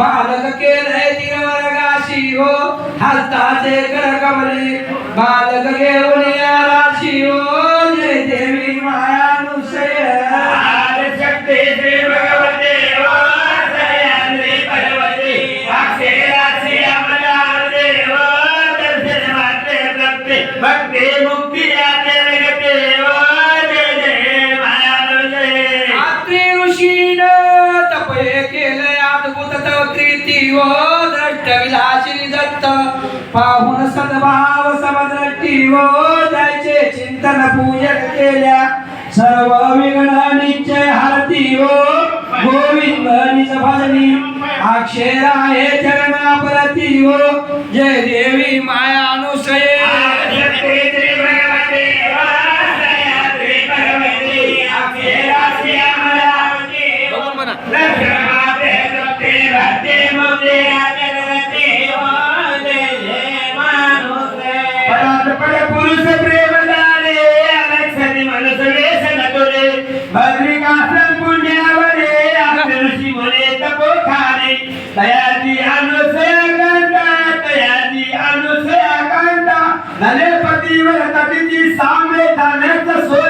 बालक केलय तिन वर्गाशी हो. हस्ताचे कर कमले बालक घेऊन या राशी हो. देवी मायानुसय शक्ती श्री भगवते हो. दयाद्री पर्वती अक्षरासी अमरादेव हो. दर्शन माते प्राप्ते. भक्ती मुक्ती जाते जगते हो. जय जय मायानुसय अत्रि ऋषीन अद्भुत कृती ओ द्रष्ट विलासिनी दत्त पाहून सद्भाव समद्रष्टी ओ जायचे चिंतन पूजन केल्या सर्व विघ्न निश्चय हरती ओ गोविंद निज भजनी अक्षरा हे चरणा प्रती ओ जय देवी माया अनुसये शक्ती श्री तयाची अनुसया कांता तयाची अनुसया कांता तटीची सामे धान्याचा सोय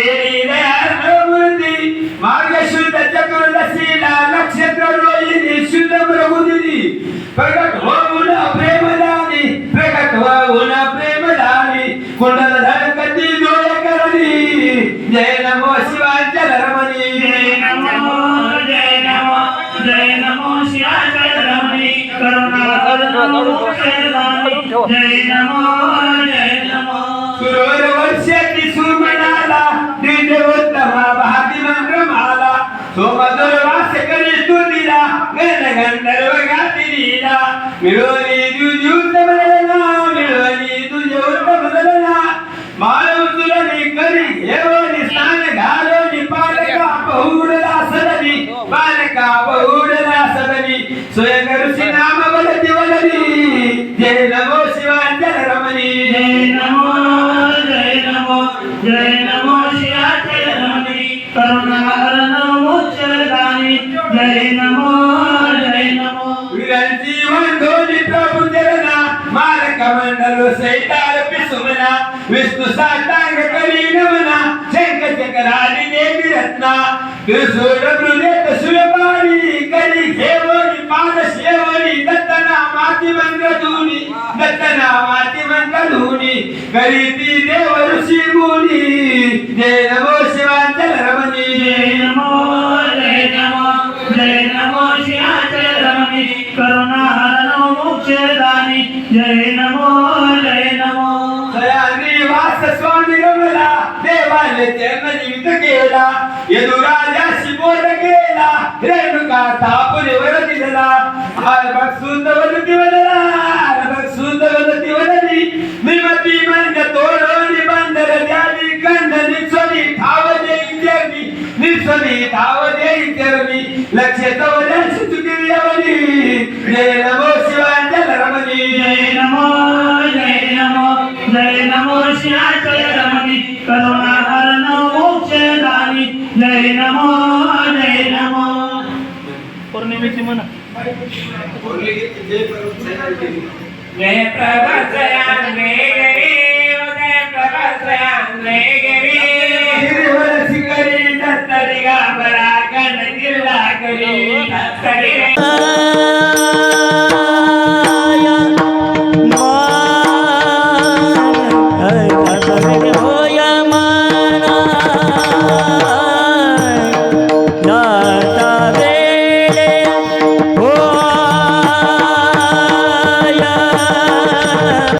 प्रभुदिनी प्रगट होऊन प्रेमदानी प्रगट होऊन प्रेमदानी कुंडल धडकती डोळे करणी जय नमो शिवाय रमणी जय नमो जय नमो जय नमो शिवाय रमणी करुणा अर्णो मोक्षदानी जय नमो जय नमो सुरोर वर्षाची सुमनाला दिव्योत्तमा भाती मंत्रमाला सोमदर वास करी तुला गण गंधर्व गातिरीला मिळवली तुझी उत्तम ललना मिळवली तुझी उत्तम ललना माळव तुलनी करी घेवली स्नान घालवली पालका पहुडला सदनी पालका पहुडला सदनी स्वयं ऋषी नाम बलती वलनी जय नमो शिवाय रमणी जय नमो जय नमो जय नमो शिवाय रमणी करुणा अर्णो मोक्षदानी जय नमो मंडल पिसुमना विष्णु सातांग करी नमना शंख चक्राली देवी रत्ना. त्रिशूळ मृदेत सुरपाणी करी घेवणी पाद शेवणी दत्तना माती मंत्र धुनी दत्तना माती मंत्र धुनी. करी ती देव ऋषी मुनी जय नमो शिवांचल रम सयानी वास स्वामी रमला देवाले चरण जीवित केला. यदुराजाशी बोल केला. रेणुका थापुरे वर दिला हाय बघ सुंदर वदती वदला हाय बघ सुंदर वदती वदली निमती मंद तोडोनी बंदर द्यावी कंद निस्वनी ठाव देई चरणी निस्वनी ठाव देई चरणी लक्ष तवल्यास चुकी यावनी जय नमो शिवाय रमणी करुणा हरणो मोक्षदानी. जय नमो जय नमो. पौर्णिमेची म्हणा जय प्रभसयाने गिरी